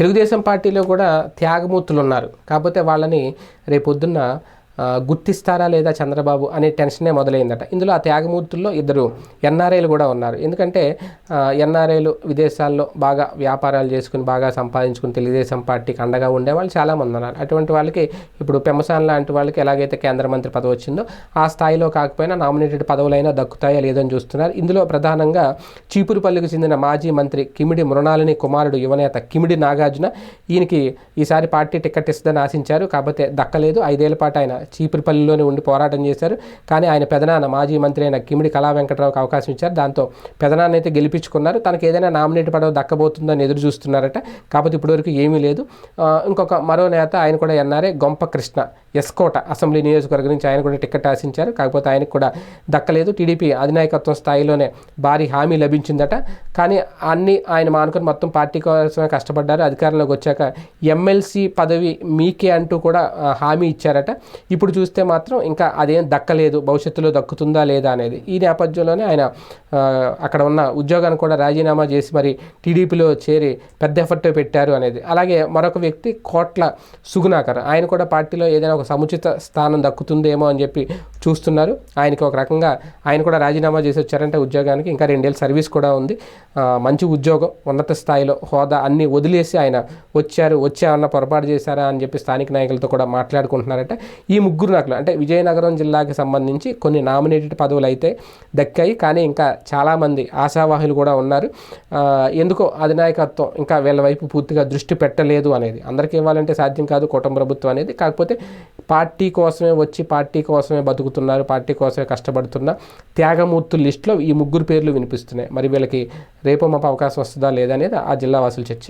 తెలుగుదేశం పార్టీలో కూడా త్యాగమూర్తులు ఉన్నారు కాకపోతే వాళ్ళని రేపొద్దున్న గుర్తిస్తారా లేదా చంద్రబాబు అనే టెన్షనే మొదలైందట. ఇందులో ఆ త్యాగమూర్తుల్లో ఇద్దరు ఎన్ఆర్ఐలు కూడా ఉన్నారు. ఎందుకంటే ఎన్ఆర్ఐలు విదేశాల్లో బాగా వ్యాపారాలు చేసుకుని బాగా సంపాదించుకుని తెలుగుదేశం పార్టీకి అండగా ఉండేవాళ్ళు చాలామంది ఉన్నారు. అటువంటి వాళ్ళకి ఇప్పుడు పెమ్మసాన్ లాంటి వాళ్ళకి ఎలాగైతే కేంద్ర మంత్రి పదవి వచ్చిందో ఆ స్థాయిలో కాకపోయినా నామినేటెడ్ పదవులైనా దక్కుతాయా లేదని చూస్తున్నారు. ఇందులో ప్రధానంగా చీపురుపల్లికి చెందిన మాజీ మంత్రి కిమిడి మృణాలిని కుమారుడు యువనేత కిమిడి నాగార్జున. ఈయనకి ఈసారి పార్టీ టికెట్ ఇస్తుందని ఆశించారు. కాకపోతే దక్కలేదు. ఐదేళ్ళ పాటు ఆయన చీపురుపల్లిలోనే ఉండి పోరాటం చేశారు. కానీ ఆయన పెదనాన్న మాజీ మంత్రి అయిన కిమిడి కళా వెంకటరావుకి అవకాశం ఇచ్చారు. దాంతో పెదనాన్న అయితే గెలిపించుకున్నారు. తనకి ఏదైనా నామినేట్ పడవ దక్కబోతుందని ఎదురు చూస్తున్నారట. కాకపోతే ఇప్పటివరకు ఏమీ లేదు. ఇంకొక మరో నేత ఆయన కూడా ఎన్ఆర్ఏ గొంప కృష్ణ ఎస్కోట అసెంబ్లీ నియోజకవర్గం నుంచి ఆయన కూడా టికెట్ ఆశించారు. కాకపోతే ఆయనకు కూడా దక్కలేదు. టీడీపీ అధినాయకత్వం స్థాయిలోనే భారీ హామీ లభించిందట. కానీ అన్ని ఆయన మానుకొని మొత్తం పార్టీ కోసమే కష్టపడ్డారు. అధికారంలోకి వచ్చాక ఎమ్మెల్సీ పదవి మీకే అంటూ కూడా హామీ ఇచ్చారట. ఇప్పుడు చూస్తే మాత్రం ఇంకా అదేం దక్కలేదు భవిష్యత్తులో దక్కుతుందా లేదా అనేది. ఈ నేపథ్యంలోనే ఆయన అక్కడ ఉన్న ఉద్యోగాన్ని కూడా రాజీనామా చేసి మరి టీడీపీలో చేరి పెద్ద ఎఫర్ట్ పెట్టారు అనేది. అలాగే మరొక వ్యక్తి కోట్ల సుగుణాకర్. ఆయన కూడా పార్టీలో ఏదైనా ఒక సముచిత స్థానం దక్కుతుందేమో అని చెప్పి చూస్తున్నారు. ఆయనకి ఒక రకంగా ఆయన కూడా రాజీనామా చేసి వచ్చారంటే ఉద్యోగానికి ఇంకా రెండేళ్ళ సర్వీస్ కూడా ఉంది. మంచి ఉద్యోగం ఉన్నత స్థాయిలో హోదా అన్ని వదిలేసి ఆయన వచ్చారు వచ్చామన్న పొరపాటు చేశారా అని చెప్పి స్థానిక నాయకులతో కూడా మాట్లాడుకుంటున్నారట. ఈ ముగ్గురు నాకు అంటే విజయనగరం జిల్లాకి సంబంధించి కొన్ని నామినేటెడ్ పదవులు అయితే దక్కాయి. కానీ ఇంకా చాలామంది ఆశావాహులు కూడా ఉన్నారు. ఎందుకో అధినాయకత్వం ఇంకా వీళ్ళ వైపు పూర్తిగా దృష్టి పెట్టలేదు అనేది. అందరికీ ఇవ్వాలంటే సాధ్యం కాదు కుటుంబ ప్రభుత్వం అనేది. కాకపోతే పార్టీ కోసమే వచ్చి పార్టీ కోసమే బతుకుతున్నారు పార్టీ కోసమే కష్టపడుతున్న త్యాగమూర్తుల లిస్టులో ఈ ముగ్గురు పేర్లు వినిపిస్తున్నాయి. మరి వీళ్ళకి రేపు మాపు అవకాశం వస్తుందా లేదా అనేది ఆ జిల్లా వాసుల చర్చ.